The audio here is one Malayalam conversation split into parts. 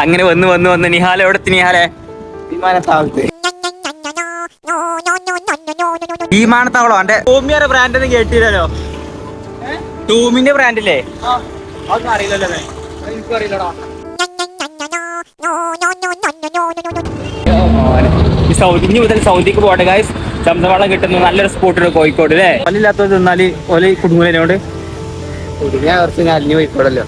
അങ്ങനെ വന്ന് വന്ന് വന്ന് നിഹാല എവിടെ നിഹാലെ? വിമാനത്താവളത്ത് വിമാനത്താവളോ എന്റെ ടൂമിയുടെ ബ്രാൻഡ് ഒന്നും കേട്ടില്ലല്ലോ. ടൂമിന്റെ ബ്രാൻഡില്ലേ അതൊന്നും അറിയില്ലല്ലോ എനിക്കും അറിയില്ലടാ ഈ സൗദി ഇനി മുതൽ സൗദിക്ക് പോട്ടെ ഗായ്സ് ചന്തവളം കിട്ടുന്ന നല്ലൊരു സ്പോട്ടുണ്ട് കോഴിക്കോട് അല്ലേ? പല്ലില്ലാത്തത് തിന്നാൽ ഓൽ കുടുങ്ങുന്നതിനോട് കുടുങ്ങിയ കുറച്ച് ഞാൻ അലിഞ്ഞു പോയിക്കോടല്ലോ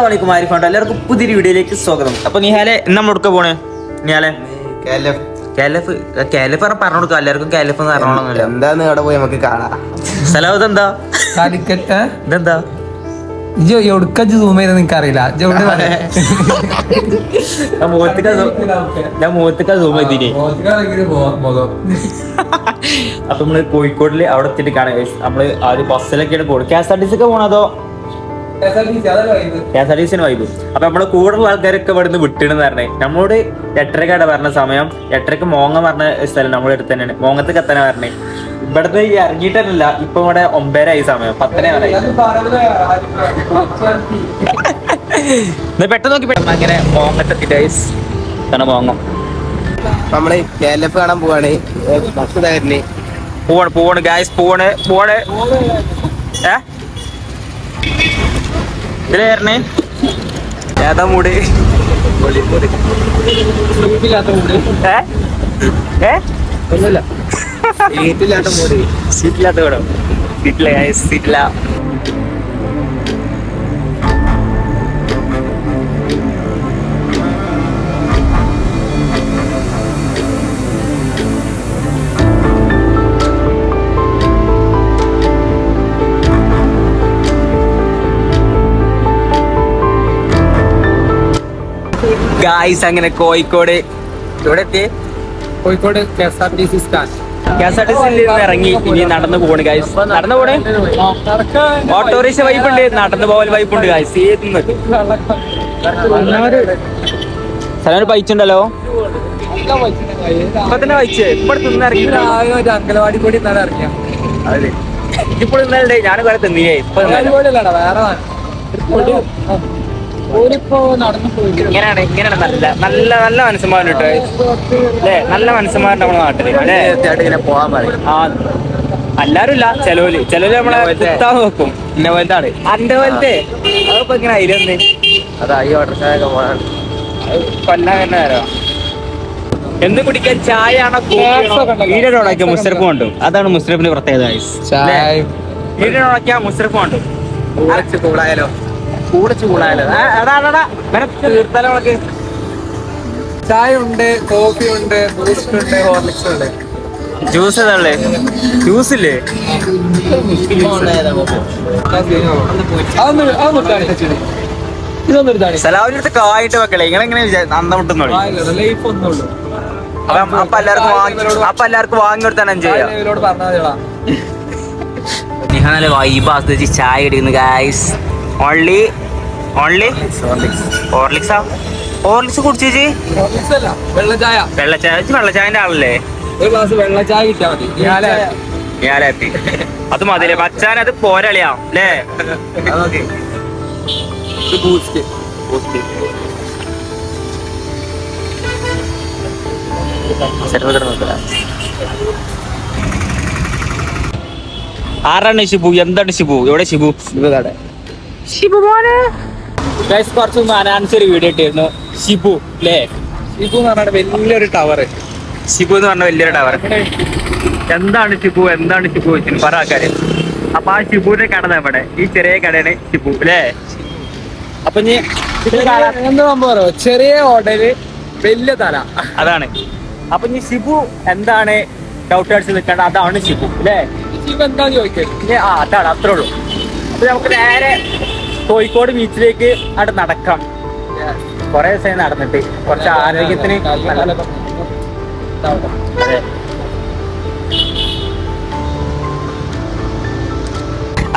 വലൈക്കും എല്ലാവർക്കും പുതിയൊരു വീഡിയോയിലേക്ക് സ്വാഗതം. അപ്പൊ നിഹാലെ എടുക്ക പോണേ? നിഹാലെ? കാലഫ്. കാലഫ് പറഞ്ഞു കൊടുക്കുക എല്ലാവർക്കും കാലഫ് എന്ന് പറഞ്ഞോളന്നില്ല എന്താന്ന് അവിടെ പോയി നമുക്ക് കാണാം. സ്ഥലം ഇതെന്താ? കാലിക്കറ്റ് ഇതെന്താ? ഇജ്ജ് എവിടുക്ക സൂം ചെയ്ത് നിനക്ക് അറിയില്ല ഇജ്ജ് എവിടെ ഞാൻ മുഖത്തേക്ക് zoom- ഞാൻ മുഖത്തേക്ക് സൂം ചെയ്തില്ലേ അപ്പൊ നമ്മൾ കോഴിക്കോടിൽ അവിടെ എത്തിയിട്ട് കാണാം. നമ്മൾ ആ ഒരു ബസ്സിലൊക്കെയാണ് പോകുന്നത് K S R T C ഒക്കെ പോകണോ അതോ? കെ എസ് ആർ ടി സിന് വൈബ് അപ്പൊ നമ്മുടെ കൂടുതലുള്ള ആൾക്കാരൊക്കെ ഇവിടുന്ന് വിട്ടിണെന്ന് പറഞ്ഞേ. നമ്മളോട് എട്ടരക്കാണ് പറഞ്ഞ സമയം എട്ടരക്ക് മോങ്ങ പറഞ്ഞ സ്ഥലം നമ്മുടെ അടുത്ത് തന്നെയാണ്. മോങ്ങത്തേക്ക് എത്താനാ പറഞ്ഞേ. ഇവിടുന്ന് ഈ ഇറങ്ങിയിട്ടല്ല ഇപ്പൊ ഇവിടെ ഒമ്പതരായി സമയം. പത്തര വരെ. പെട്ടെന്ന് നോക്കി പെട്ടെന്ന് അങ്ങനെ മോങ്ങത്തെത്തി ഗൈസ് കാരണം മോങ്ങം. നമ്മൾ കേരളത്തിൽ കാണാൻ പോവാണ്. ബസ് പോവാണ് പോവാണ് ഗായ്സ് പോവാണ്. പോവാണ്. ഏ? ഇതിലേറണേ ഏതാ മൂട്? ഒന്നുമില്ല. സീറ്റില്ലാത്ത മൂട്. സീറ്റില്ലാത്ത കൂടെ സീറ്റില്ല സീറ്റില്ല. ഗായ്സ് അങ്ങനെ കോഴിക്കോട്. ഇവിടെ എത്തി Kozhikode K S R T C stand. K S R T സിയിൽ നിന്ന് ഇറങ്ങി ഇനി നടന്നു പോണ് ഗായ്സ് നടന്നു പോണേ? ഓട്ടോറിക്ഷ വൈപ്പ് ഉണ്ട് നടന്നു പോകൽ വൈപ്പ് ഉണ്ട് ഗായ്സ് ഏതുന്ന് സ്ഥലം പൈച്ചുണ്ടല്ലോ ഇപ്പൊ തന്നെ പൈച്ച് ഇപ്പൊ തിന്ന് ഇറങ്ങി. അങ്കലവാടി കൂടി ഇന്നലെ ഇറങ്ങിയ. ഇപ്പോൾ ഇന്നലെ ഞാൻ കുറെ തിന്നില്ലേ ഇപ്പൊ വേറെ ഇങ്ങനെയാണ് ഇങ്ങനെയാണ് നല്ല നല്ല നല്ല കേട്ടോ അല്ലേ? നല്ല മനുഷ്യന്മാരുണ്ട് നമ്മുടെ നാട്ടിൽ ഇങ്ങനെ പോവാൻ പറയും. ആ എല്ലാരും ഇല്ല ചെലവിൽ ചെലവിൽ നമ്മളെ കുത്താൻ നോക്കും. ഇന്ന പോലത്തെ അന്റെ പോലത്തെ. അതിപ്പോ ഇങ്ങനെ അതിലെന്ത് അതാ ഈ ഓട്ടർഷൊക്കെ പോകാൻ കൊല്ലാൻ തന്നെ വരാം എന്ത് കുടിക്കാൻ? ചായ ആണോ ഈരോടൊക്കെ മുസ്തഫ ഉണ്ട് അതാണ് മുസ്തഫിന്റെ പ്രത്യേകത ഉണ്ട് കുറച്ച് കൂടായാലോ കൂടെ ചൂടായാലോ? എടാടാ തീർത്താലോ ഉണക്ക് ചായ ഉണ്ട് കോഫി ഉണ്ട് ബൂസ്റ്റ് ഉണ്ട് ഹോർലിക്സ് ഉണ്ട് ജ്യൂസ് ഏതാളേ ജ്യൂസ് ഇല്ലേ സലാവിനടുത്ത് കായിട്ട് വെക്കല്ലേ? നിങ്ങൾ എങ്ങനെ നന്ദ ഒന്നുള്ളൂ. അപ്പൊ എല്ലാവർക്കും വാങ്ങി അപ്പൊ എല്ലാവർക്കും വാങ്ങി കൊടുത്താണ് ചെയ്യാം? ഇവരോട് പറഞ്ഞാ നിങ്ങൾ നല്ല വൈബ് ആസ്വദിച്ച് ചായ ഇടുന്നു ഗായ്സ് ഓൺലി ഓൺലി ഹോർലിക്സാ ഹോർലിക്സ് കുടിച്ചേച്ചി ചേച്ചി? വെള്ളച്ചായ. വെള്ളച്ചായന്റെ ആളല്ലേ? ഒരു ഗ്ലാസ് മതി. ഞാനേ ഞാനെത്തി അത് മതില്ലേ മച്ചാൻ അത് പോരളിയാ അല്ലേ? ആരാണ് ഷിബു എന്താണ് ഷിബു എവിടെ ഷിബു ഇവിടെ. ഷിബു മോനെ ഗൈസ് കുറച്ച് അനാൻസ് ഒരു വീഡിയോ ഇട്ടിരുന്നു. ഷിബു അല്ലേ ഷിബു എന്ന് പറഞ്ഞ വലിയൊരു ടവർ ഷിബു എന്ന് പറഞ്ഞ വലിയൊരു ടവർ എന്താണ് ഷിബു എന്താണ് ഷിബു വെച്ചിട്ട് പറ ആൾക്കാര്. അപ്പൊ ആ ഷിബുവിന്റെ കട ഇവിടെ. ഈ ചെറിയ കടയാണ് ഷിബു അല്ലേ അപ്പൊ ഇനി എന്താ സംഭവം? ചെറിയ ഹോട്ടൽ വലിയ തല. അതാണ്. അപ്പൊ ഇനി ഷിബു എന്താണ് ഡൗട്ട് അടിച്ച് നിൽക്കേണ്ട അതാണ് ഷിബു അല്ലേ ഷിബു എന്താന്ന് ചോദിക്കരുത് ആ അതാണ് അത്രേ ഉള്ളൂ. അപ്പൊ നമുക്ക് നേരെ കോഴിക്കോട് ബീച്ചിലേക്ക് അവിടെ നടക്കാം. കുറെ ദിവസമായി നടന്നിട്ട്. കുറച്ച് ആരോഗ്യത്തിന് അതെ.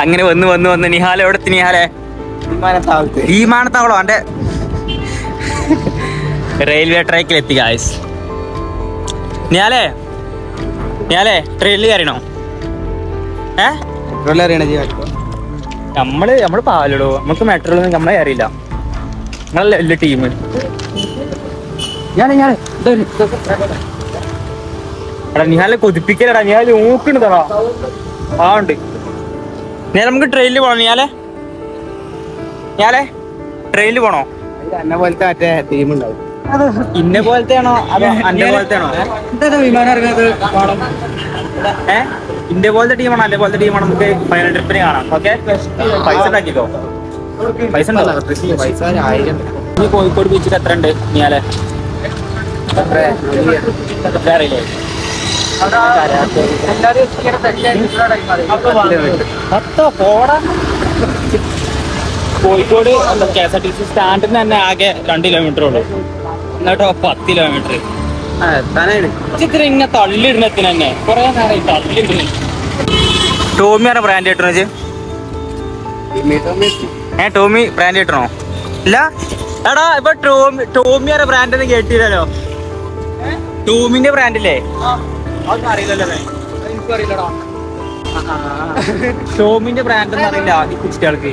അങ്ങനെ വന്ന് വന്ന് വന്ന് നിഹാല എവിടെ നിഹാലെ? വിമാനത്താവളോ എന്റെ റെയിൽവേ ട്രാക്കിൽ എത്തി ഗായ്സ് നിഹാലേ? നിഹാലേ ട്രെയിനിൽ കയറിയണോ ഏ? ട്രെയിനിൽ അറിയണോ ജീവൻ. നമ്മൾ നമ്മൾ പാലിടോ നമുക്ക് മെട്രോ നമ്മളെ അറിയില്ല നിങ്ങളല്ലേ വലിയ ടീം ഞാൻ ഞാൻ എടാ നിഹാലെ കൊതിപ്പിക്കലടാ. നിഹാൽ നോക്കണ്ടതാ ആ ഉണ്ട്. ഞാൻ നമുക്ക് ട്രെയിനിൽ പോണോ. നീയാലേ ഞാലേ ട്രെയിനിൽ പോണോ? എന്നെ പോലത്തെ മറ്റേ ടീം ഉണ്ടാവും. ഇന്നെ പോലത്തെ ആണോ അതോ അന്നെ പോലത്തെ ആണോ വിമാനം ഇറങ്ങുന്നത്. ഏ? ഇന്റെ പോലത്തെ ടീമാണോ അന്റെ പോലത്തെ ടീമാണോ നമുക്ക് ഫൈനൽ ട്രിപ്പിന് കാണാം. ഓക്കെ പൈസ ഉണ്ടാക്കിക്കോ പൈസ ഇനി കോഴിക്കോട് ബീച്ചിൽ എത്ര? ഉണ്ട് അറിയില്ലേ? പോടാ Kozhikode K S R T C സ്റ്റാൻഡിൽ നിന്ന് തന്നെ ആകെ രണ്ട് കിലോമീറ്റർ ഉള്ളൂ. എന്നിട്ടോ പത്ത് കിലോമീറ്റർ ചിത്ര ഇങ്ങനെ തള്ളിയിടുന്നത്തിന് തന്നെ. കൊറേ നേരം തള്ളിയിടുന്നു ടോമിയാണ് ബ്രാൻഡ് കിട്ടണോ ഏ ടോമി ബ്രാൻഡ് കിട്ടണോ ഇല്ല? എടാ ഇപ്പൊ ടോമി ടോമിയുടെ ബ്രാൻഡ് ഒന്നും കേട്ടില്ലല്ലോ. ടോമിന്റെ ബ്രാൻഡില്ലേ അതൊന്നും അറിയില്ലല്ലോ എനിക്കറിയില്ലടാ. ടോമിന്റെ ബ്രാൻഡ് ഒന്നും അറിയില്ല ഈ കുട്ടികൾക്ക്.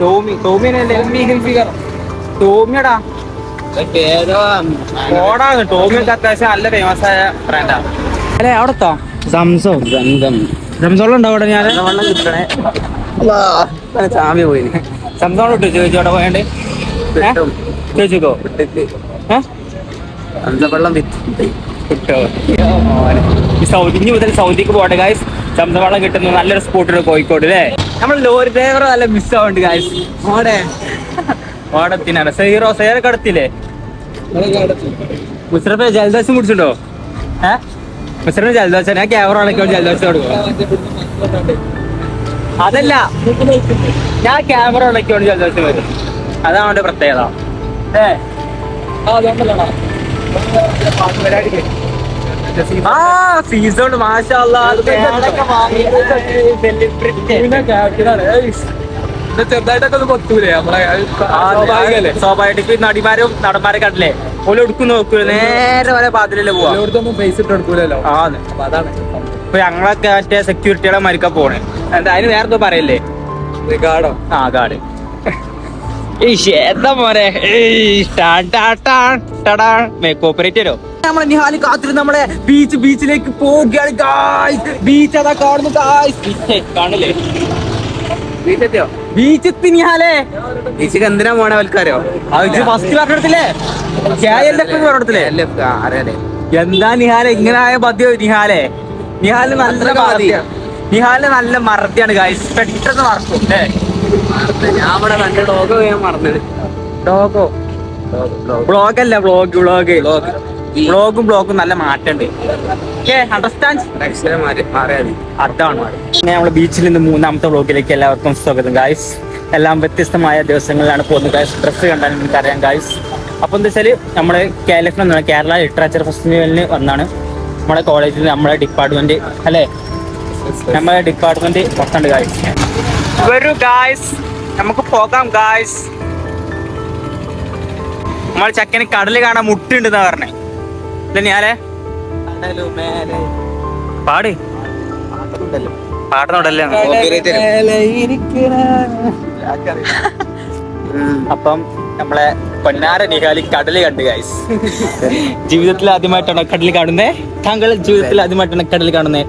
ടോമി ടോമി ടോമിയടാ. പേരോ ഓടാ ടോമിയൊക്കെ അത്യാവശ്യം നല്ല ഫേമസ് ആയ ബ്രാൻഡാ അല്ലെ അവിടെ എത്താം സംസോ ഗന്ധം. സംസോളം ഉണ്ടാവും അവിടെ ഞാൻ വെള്ളം കിട്ടണേ. ചാമ്യ പോയി സംസോളം ഇട്ടു? ചോദിച്ചോടെ പോയാണ്ട്? കിട്ടും ചോദിച്ചോ വിട്ടിട്ട് ഏഹ് കിട്ടോ. ഈ സൗദി ഇനി മുതൽ സൗദിക്ക് പോട്ടെ ഗായ്സ് ചന്തവളം കിട്ടുന്ന നല്ലൊരു സ്പോട്ടുണ്ട് കോഴിക്കോട് അല്ലേ? നമ്മൾ ലോറി ഡ്രൈവർ നല്ല മിസ് ആവുന്നുണ്ട് ഗായ്സ് ഓടെ ഓടത്തിനാണ് സൈറോ സൈറ കടത്തില്ലേ മുസ്രഫെ ജലദോഷം കുടിച്ചിട്ടോ ഏ? മുസ്രഫിന് ജലദോഷം ഞാൻ ക്യാമറ അടക്കോ ജലദോഷം കൊടുക്കും അതല്ല ഞാൻ ക്യാമറ അടക്കോണ്ട് ജലദോഷം വരും അതാണ് അവന്റെ പ്രത്യേകത. ഏ? ആ സീസൺ മാഷാ ചെറുതായിട്ടൊക്കെ ഒന്ന് കൊത്തൂലേ നമ്മളെ സ്വാഭാവികല്ലേ? സ്വാഭാവികമായിട്ട് നടിമാരും നടന്മാരെ കണ്ടില്ലേ? ഓല എടുക്കും നോക്കൂല നേരെ വരെ പാതിലല്ലേ പോവാ. എല്ലായിടത്തൊന്നും പൈസ ഇട്ട് കൊടുക്കൂലല്ലോ ആ അപ്പൊ അതാണ്. ഇപ്പൊ ഞങ്ങളൊക്കെ മറ്റേ സെക്യൂരിറ്റികളെ മരിക്കാ പോണേ. എന്താ അതിന് നേരത്തെ പറയല്ലേ? റിക്കാർഡോ ആ കോപ്പറേറ്റരോ നമ്മളെ നിഹാലി കാത്തിരുന്ന് നമ്മളെ ബീച്ച് ബീച്ചിലേക്ക് പോവുകയാണ് ബീച്ച് അതാ കാണുന്നു കാണില്ലേ ബീച്ച് എത്തി ബീച്ചിക്ക് എന്തിനാ പോണ ആൾക്കാരോ? ഫസ്റ്റ് പറഞ്ഞിടത്തില്ലേ പറഞ്ഞിടത്തില്ലേ എന്താ നിഹാല? ഇങ്ങനെ ആയ മതിയോ നിഹാലെ. നിഹാൽ നല്ല മതി. നിഹാൽ നല്ല മറത്തിയാണ് ഗായ്സ് പെട്ടെന്ന് മറക്കും അല്ലേ? ഞാൻ ഇവിടെ കണ്ട ഞാൻ മറന്നത് ഡോഗോ ബ്ലോഗ് അല്ല ബ്ലോഗ് ബ്ലോഗ് ബ്ലോഗും ബ്ലോഗും നല്ല മാറ്റമുണ്ട് അതാണ്. അങ്ങനെ നമ്മൾ ബീച്ചിൽ നിന്ന് മൂന്നാമത്തെ ബ്ലോഗിലേക്ക് എല്ലാവർക്കും സ്വാഗതം ഗായ്സ് എല്ലാം വ്യത്യസ്തമായ ദിവസങ്ങളിലാണ് പോകുന്നത് ഗായ്സ് ഡ്രസ്സ് കണ്ടാൽ നിങ്ങൾക്ക് അറിയാം ഗായ്സ് അപ്പൊ എന്താ വെച്ചാൽ നമ്മൾ കേരളത്തിൽ നിന്നാണ് കേരള ലിറ്ററേച്ചർ ഫെസ്റ്റിവലിന് വന്നാണ് നമ്മുടെ കോളേജിൽ നമ്മുടെ ഡിപ്പാർട്ട്മെന്റ് അല്ലേ? നമ്മുടെ ഡിപ്പാർട്ട്മെന്റ് മൊത്തമുണ്ട് ഗായ്സ് വരൂ ഗായ്സ് നമുക്ക് പോകാം ഗായ്സ് നമ്മൾ ചക്കന് കടൽ കാണാൻ മുട്ടുണ്ടെന്നാ പറഞ്ഞേ. ഇല്ല ഞാനേ പാട്. അപ്പം നമ്മളെ പൊന്നാര നിഹാലി കടൽ കണ്ടു ഗൈസ് ജീവിതത്തിൽ ആദ്യമായിട്ടാണ് കടൽ കാണുന്നേ? താങ്കൾ ജീവിതത്തിൽ ആദ്യമായിട്ടാണ് കടൽ കാണുന്നേ?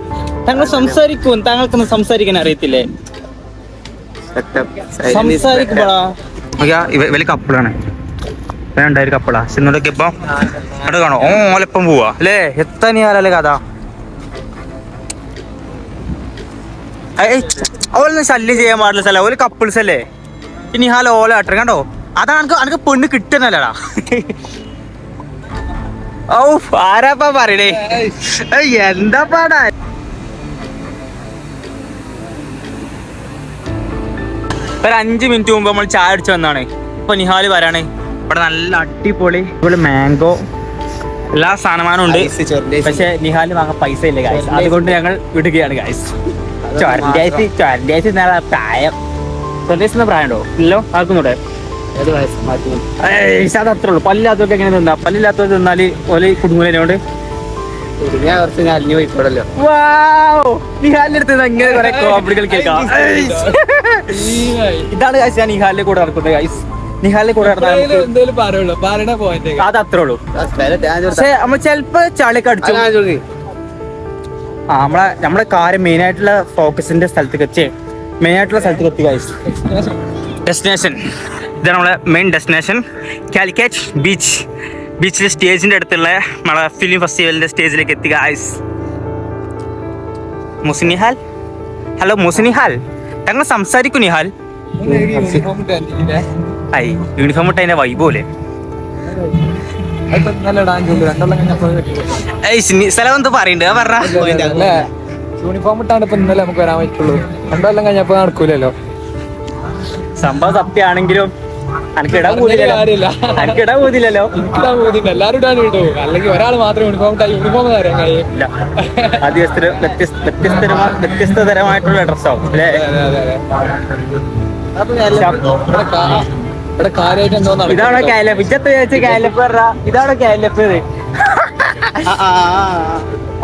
താങ്കൾ സംസാരിക്കും താങ്കൾക്കൊന്നും സംസാരിക്കാൻ അറിയത്തില്ലേ? സംസാരിക്കുമ്പോഴാ? വലിയ കപ്പിളാണ് രണ്ടായിരം കപ്പിളാ. ചെന്നോടൊക്കെ ഇപ്പൊ അവിടെ കാണോ. ഓ ഓലപ്പം പോവാ. അല്ലേ? എത്ര നീയാലല്ലേ കഥ? ഓലൊന്നും ശല്യം ചെയ്യാൻ പാടില്ല സ്ഥലം. ഓൽ കപ്പിൾസ് അല്ലേ? ഇനി ഹാല ഓല ആട്ടർ കണ്ടോ? അതാണ് അനക്ക് എനിക്ക് പെണ്ണ് കിട്ടുന്നല്ലടാ. ഓ ആരാപ്പാ പറയണേ? എന്താ പാടാ? ഒരു അഞ്ച് മിനിറ്റ് മുമ്പ് നമ്മൾ ചായ അടിച്ചു വന്നാണ്. ഇപ്പൊ നിഹാൽ വരാണ്. ഇവിടെ നല്ല അടിപൊളി ഇവിടെ മാംഗോ എല്ലാ സാധനമാനും ഉണ്ട്. പക്ഷെ നിഹാൽ വാങ്ങാൻ പൈസ ഇല്ല ഗായ്സ് അതുകൊണ്ട് ഞങ്ങൾ വിടുകയാണ് ഗായ്സ് ചൊരണ്ടായിരത്തി ചൊരണ്ടായിരത്തി എന്നാ പ്രായം ചൊരണ്ടായിരത്തി എന്ന പ്രായം. ഉണ്ടോ ഇല്ലോ ആക്കുന്നുണ്ട് അത് അത്ര ഉള്ളൂ. പല്ലാത്തവർക്ക് എങ്ങനെ തിന്നാ? പല്ലില്ലാത്തവർ തിന്നാൽ ഓൽ കേൾക്കാം. ഇതാണ് ഞാൻ നിഹാലിന്റെ കൂടെ നടക്കുന്നത് ഗൈസ് നിഹാലിന്റെ കൂടെ നടന്നാൽ നമുക്ക് എന്തേലും പറയുള്ളൂ. പറയണ പോയിന്റ് അത് അത്രേ ഉള്ളൂ. പക്ഷെ നമ്മൾ ചിലപ്പോ ചളിയൊക്കെ അടിച്ചു ആ നമ്മളെ നമ്മളെ കാര്യം മെയിൻ ആയിട്ടുള്ള ഫോക്കസിന്റെ സ്ഥലത്തേക്ക് എത്തി മെയിൻ ആയിട്ടുള്ള സ്ഥലത്തേക്ക് എത്തി ഗൈസ് ഡെസ്റ്റിനേഷൻ ഇതാണ് നമ്മളെ മെയിൻ ഡെസ്റ്റിനേഷൻ കാലിക്കറ്റ് ബീച്ച് ബീച്ചിലെ സ്റ്റേജിന്റെ അടുത്തുള്ള നമ്മളെ ഫിലിം ഫെസ്റ്റിവലിന്റെ സ്റ്റേജിലേക്ക് എത്തി ഗൈസ് മുസിനിഹാൽ ഹലോ മുസിനിഹാൽ ഞങ്ങൾ സംസാരിക്കൂ നിഹാൽ. ഐ യൂണിഫോം ഇട്ട അതിന്റെ വൈബോലെ സ്ഥലം എന്താ പറയണ്ട്. പറഞ്ഞ യൂണിഫോം ഇട്ടാണ് ഇപ്പൊ ഇന്നലെ നമുക്ക് വരാൻ പറ്റുള്ളൂ. രണ്ടെല്ലാം കഴിഞ്ഞപ്പോ നടക്കൂലല്ലോ. സംഭവം സത്യാണെങ്കിലും വ്യത്യസ്തതരമായിട്ടുള്ള ഡ്രസ്സാവും അല്ലേ. ഇവിടെ കാര്യമായിട്ട് എന്തോ. ഇതാണോ കാലപ്പ് ഇജ്ജത്ത് വിചാരിച്ച കാലപ്പ് പറ ഇതാണോ കാലപ്പ്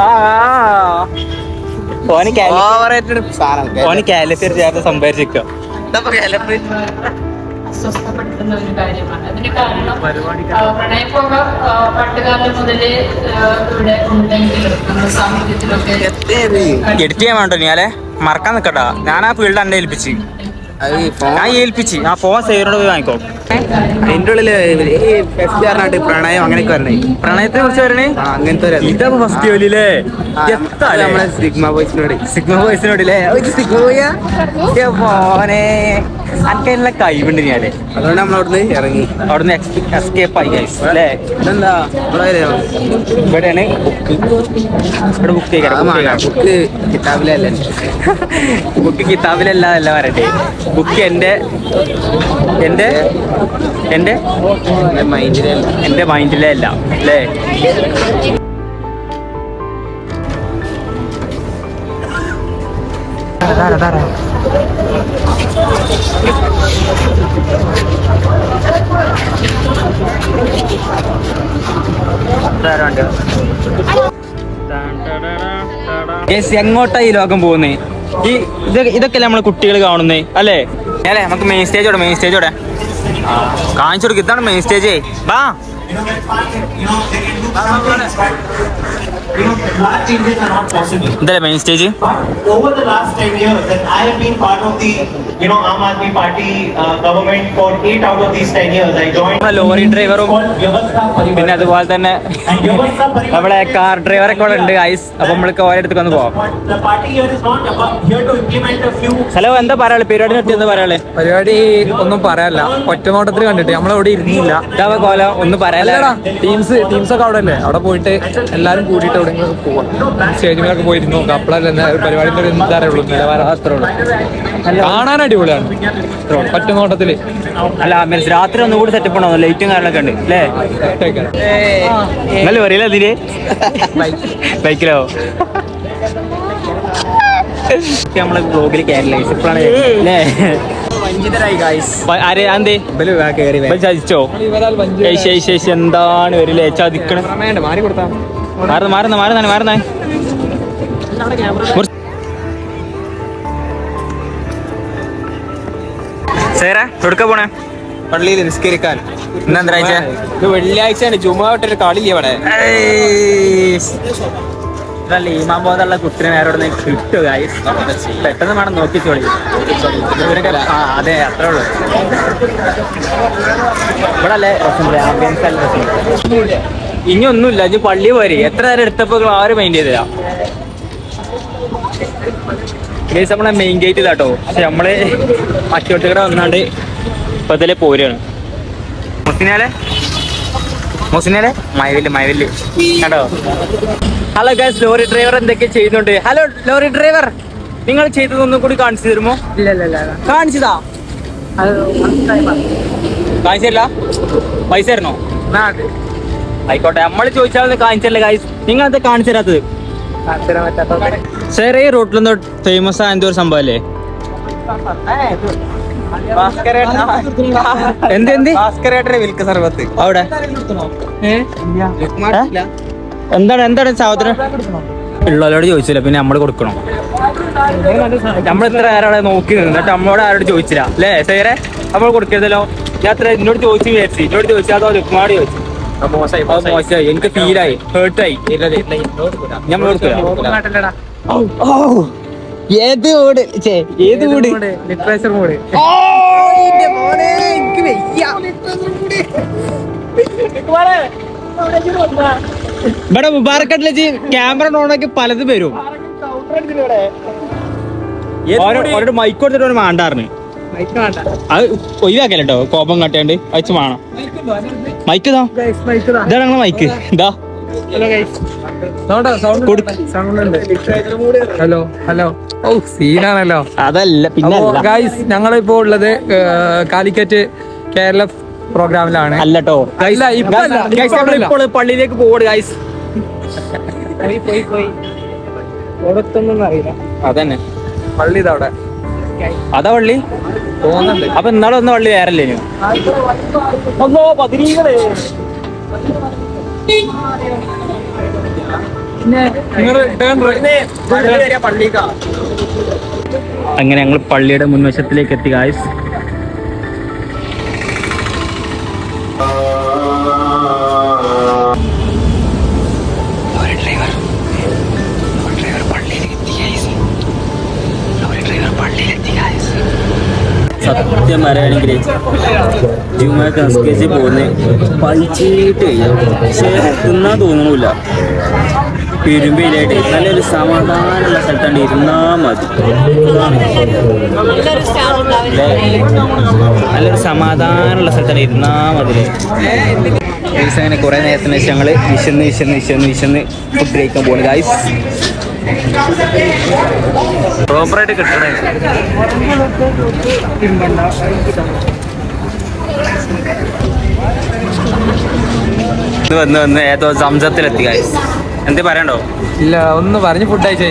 ആ ഓന് കാലപ്പ് ഓന് കാലപ്പ് ചേർത്ത് സംഭരിച്ചിരിക്കുക അസ്വസ്ഥപ്പെടുത്തുന്ന ഒരു കാര്യമാണ്. അതിന് കാരണം ആ, പ്രണയപ്പുക ആ, പണ്ടുകാലം മുതലേ ആ, ഇവിടെ ഉണ്ടെങ്കിലും നമ്മുടെ സാഹിത്യത്തിലൊക്കെ എഡിറ്റ് ചെയ്യാൻ വേണ്ടോ ഞാലെ മറക്കാൻ നിക്കട്ടാ. ഞാൻ ആ ഫീൽഡ് എന്നെ ഏൽപ്പിച്ച്. ഏൽപ്പിച്ച്. ആ ഫോൺ സേവനോട് പോയി വാങ്ങിക്കോ. അതിന്റെ ഉള്ളിൽ ഈ ഫെസ്റ്റ് പറഞ്ഞിട്ട് പ്രണയം അങ്ങനെയൊക്കെ വരണേ. പ്രണയത്തെ കുറിച്ച് വരണേ അങ്ങനത്തെ ഇതാ ഫസ്റ്റ് ജോലിയിലേ നമ്മളെ സിഗ്മ ബോയ്സിനോട്. സിഗ്മ ബോയ്സിനോട് സിഗ്മ ബോയ മോനെ. അനക്കെല്ലാം കഴിവുണ്ട് ഞാൻ അതുകൊണ്ട് നമ്മൾ അവിടുന്ന് ഇറങ്ങി. അവിടുന്ന് എസ്കേപ്പ് ആയി ഗൈസ് അല്ലേ? ഇതെന്താ? ഇവിടെയാണ് ബുക്ക്. ഇവിടെ ബുക്ക് ബുക്ക് കിതാബിലല്ല? ബുക്ക് കിതാബിലല്ല അല്ല വരട്ടെ ബുക്ക് എന്റെ എന്റെ എന്റെ എന്റെ മൈൻഡിലെ അല്ല അല്ലേ? Yes, എങ്ങോട്ടാ ഈ ലോകം പോകുന്നേ? ഈ ഇത് ഇതൊക്കെ നമ്മളെ കുട്ടികൾ കാണുന്നേ അല്ലേ? അല്ലേ നമുക്ക് മെയിൻ സ്റ്റേജോടെ മെയിൻ സ്റ്റേജോടെ കാണിച്ചു കൊടുക്കും. ഇതാണ് മെയിൻ സ്റ്റേജേ വാ You know, large changes are not possible. ഇതല്ലേ main stage Over the last 10 years, that I have been part of the, you know, Aam Aadmi Party uh, government for 8 out of these 10 years. I joined lorry ഡ്രൈവറും പിന്നെ. അതുപോലെ തന്നെ. നമ്മളെ കാർ ഡ്രൈവറൊക്കെ ഇവിടെ ഉണ്ട് ഐസ് അപ്പൊ നമ്മൾക്ക് ഓരോ അടുത്തേക്ക് ഒന്ന് പോവാം the party here is not here to implement a few hello എന്താ പറയാൾ പരിപാടി എന്താ പറയാൾ പരിപാടി ഒന്നും പറയാല്ല ഒറ്റനോട്ടത്തിൽ കണ്ടിട്ട് നമ്മളവിടെ ഇരുന്നില്ല ഇതാ കോല ഒന്നും പറയാല ടീംസ് ടീംസ് ഒക്കെ അവിടെ അല്ലേ അവിടെ പോയിട്ട് എല്ലാരും കൂടിയിട്ട് എവിടെയെങ്കിലും പോവാം. സ്റ്റേജിലൊക്കെ പോയിരുന്നു. നോക്കാം അപ്പോഴല്ലേ പരിപാടിന്റെ ഒരു എന്താ ഉള്ളൂ നിലവാരം. അത്രേ ഉള്ളൂ കാണാൻ അടിപൊളിയാണ്. ഒറ്റനോട്ടത്തിൽ അല്ല മീൻസ് രാത്രി ഒന്നും കൂടി സെറ്റപ്പ് ഉണ്ടോ ലൈറ്റും കാര്യങ്ങളൊക്കെ ഉണ്ട്. അല്ലേ? നല്ല പറയില്ല അതിന് ബൈക്കിലോ? നമ്മളെ ബ്ലോഗിൽ കയറില്ലേ ഇപ്പോഴാണ് അല്ലേ? എന്താണ് വരില്ലേ ചതിക്കണ. വേണ്ട മാറി കൊടുത്താ മാറുന്ന മാറുന്ന മാറുന്ന മാറുന്ന സേരാ എവിടുക്ക പോണേ? പള്ളിയിൽ നിസ്കരിക്കാൻ. ഇന്നെന്തരാഴ്ച ഇത് വെള്ളിയാഴ്ചയാണ് ജുമാ വിട്ടൊരു കളിയില്ലേ ഇവിടെ? ഈമാൻ പോകാനുള്ള കുട്ടിനെ നേരോട് കിട്ടുക പെട്ടെന്ന് വേണം നോക്കി ചോളി അതെ അത്രേ ഉള്ളൂ. ഇവിടെ അല്ലേ ആംബിയൻസ് അല്ല. ഇനി ഒന്നുമില്ല ഇനി പള്ളി പോരെ. എത്ര നേരം എടുത്തപ്പോ ആരും മൈൻഡ് ചെയ്തില്ല? ഗൈസ് നമ്മളെ മെയിൻ ഗേറ്റ് ഇതാട്ടോ. പക്ഷെ നമ്മൾ മറ്റോട്ടുകൂടെ വന്നാണ്ട് ഇപ്പൊ ഇതിലെ പോരാണ്. മുസ്ലിനാലെ മുസ്ലിനാലെ മയവിൽ മയവിൽ കേട്ടോ ഹലോ ഗസ് ലോറി ഡ്രൈവർ എന്തൊക്കെ ചെയ്യുന്നുണ്ട്? ഹലോ ലോറി ഡ്രൈവർ നിങ്ങൾ ചെയ്തതൊന്നും കൂടി കാണിച്ചു തരുമോ? കാണിച്ചതാ? കാണിച്ചില്ല പൈസ തരണോ? ആയിക്കോട്ടെ നമ്മൾ ചോദിച്ചാൽ കാണിച്ചല്ലേ ഗൈസ് നിങ്ങൾ അത് കാണിച്ചു തരാത്തത്? സാർ ഈ റൂട്ടിലൊന്നും ഫേമസ് ആയ എന്തോ ഒരു സംഭവം അല്ലേ? എന്ത് എന്ത്? അവിടെ? എന്താണ് എന്താണ് സഹോദരൻ ഉള്ളവരോട് ചോദിച്ചില്ല പിന്നെ നമ്മൾ കൊടുക്കണം? നമ്മൾ ഇത്ര നേരം അവിടെ നോക്കി നിന്ന് നമ്മളോട് ആരോട് ചോദിച്ചില്ല. അല്ലേ സേരെ നമ്മൾ കൊടുക്കരുതല്ലോ. ഞാൻ അത്ര എന്നോട് ചോദിച്ചു വിചാരിച്ചു. എന്നോട് ചോദിച്ചാൽ അതോ ലുക്മാട് ചോദിച്ചു. മോശമായി അത് മോശമായി. എനിക്ക് ഫീലായി ഹേർട്ടായി ഞാൻ ഏത് വീട് ഛേ, ഏത് വീട് ലിറ്ററേച്ചർ മോഡ്? ഇവിടെ മുബാറക്കട്ടിലെ ക്യാമറ ഓണാക്കി പലതും വരും. ഓരോ മൈക്ക് കൊടുത്തിട്ട് ഒരു മാണ്ടാറിന്. അത് കേട്ടോ കോപം കാട്ടിയാണ്ട് അയച്ചു വേണം മൈക്ക് ഇതാ. ഇതാണ് ഞങ്ങളെ മൈക്ക് ഇതാ. ഹലോ ഹലോ ഓ സീനാണല്ലോ അതല്ല പിന്നെ ഗൈസ് ഗൈസ് ഞങ്ങളിപ്പോ ഉള്ളത് കാലിക്കറ്റ് കേരള പ്രോഗ്രാമിലാണ് അല്ലട്ടോ. പള്ളിയിലേക്ക് ഇപ്പൊ അല്ല, പോയി പോയി. പോവാട് ഗൈസ് അതന്നെ. പള്ളി ഇതവിടെ അതാ വള്ളി? തോന്നുന്നുണ്ട്. അപ്പൊ ഇന്നാളെ ഒന്ന് വള്ളി വേറല്ലേ ഒന്നോ പതിനീകളെ അങ്ങനെ ഞങ്ങൾ പള്ളിയുടെ മുൻവശത്തിലേക്ക് എത്തി ഗായ്സ് ജുമാക്ക് അസ്കേജ് പോകുന്നത് പഴിച്ചിട്ട് പക്ഷേ തിന്നാൻ തോന്നണില്ല. പെരുമ്പയിലായിട്ട് നല്ലൊരു സമാധാനമുള്ള സ്ഥലത്താണ് ഇരുന്നാ മതി. നല്ലൊരു സമാധാനമുള്ള സ്ഥലത്താണ് ഇരുന്നാ മതി. അങ്ങനെ കുറേ നേരത്തിന് ശേഷം ഞങ്ങൾ വിശന്ന് വിശന്ന് വിശന്ന് വിശന്ന് ഫുഡ് കഴിക്കാൻ പോകുന്നു ഗൈസ് പ്രോപ്പറായിട്ട് കിട്ടണേ. ഇത് വന്ന് വന്ന് ഏതോ സംസത്തിലെത്തി ഗൈസ് എന്തേ പറയണ്ടോ? ഇല്ല ഒന്ന് പറഞ്ഞ് ഫുഡ് അയച്ചു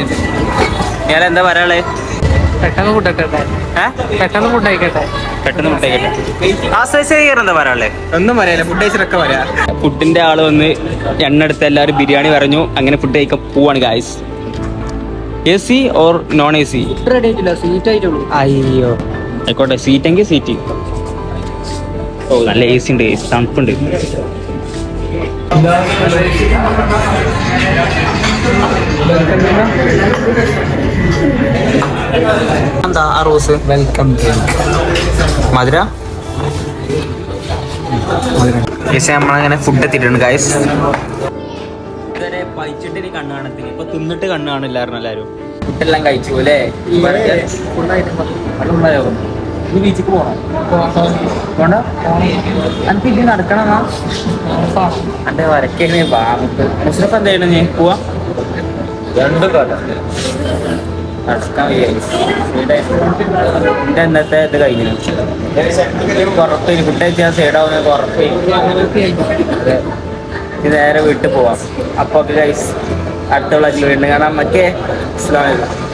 ഞാൻ എന്താ പറയാളേ? പെട്ടെന്ന് ഫുഡ് പെട്ടെന്ന് ഫുഡ് അയക്കട്ടെ പെട്ടെന്ന് ഫുഡ് കഴിക്കട്ടെ ആശ്രയിച്ചാൽ എന്താ പറയാളേ? ഒന്നും പറയാല്ല ഫുഡ് പറയാ. ഫുഡിന്റെ ആൾ വന്ന് എണ്ണ എടുത്ത് എല്ലാവരും ബിരിയാണി പറഞ്ഞു അങ്ങനെ ഫുഡ് കഴിക്കാൻ പോവാണ് guys A C or non A C? അയ്യോ. ആയിക്കോട്ടെ സീറ്റ് എങ്കിൽ സീറ്റ് ഓ നല്ല എ സി ഉണ്ട് തണുപ്പുണ്ട്. എന്താ ആ റോസ്? വെൽക്കം മധുര? നമ്മളങ്ങനെ ഫുഡ് എത്തിയിട്ടുണ്ട് ഗൈസ് ഇതുവരെ പഴിച്ചിട്ട് ഇനി കണ്ണ് കാണത്തില്ല. ഇപ്പൊ തിന്നിട്ട് കണ്ണ് കാണില്ലായിരുന്നു എല്ലാരും. ഫുഡെല്ലാം കഴിച്ചു അല്ലേ? ഈ ബീച്ചിക്ക് പോണോ? പോണ്ട? എനിക്ക് ഇത് നടക്കണം അന്റെ വരക്കേണ് വാമത്ത് മുസ്ലിഫ് എന്താ ചെയ്യണം ഞാൻ പോവാ? രണ്ട് എന്റെ ഇന്നത്തെ ഇത് കഴിഞ്ഞു ഉറപ്പ് ഫുഡ് കഴിച്ചാൽ സൈഡാവുന്ന ഉറപ്പ് ഇത് നേരെ വീട്ടിൽ പോവാം. അപ്പൊ ഗൈസ് അടുത്തുള്ള വീണ്ടും കാണാം. മക്കേ അസ്സാം അലൈക്കും.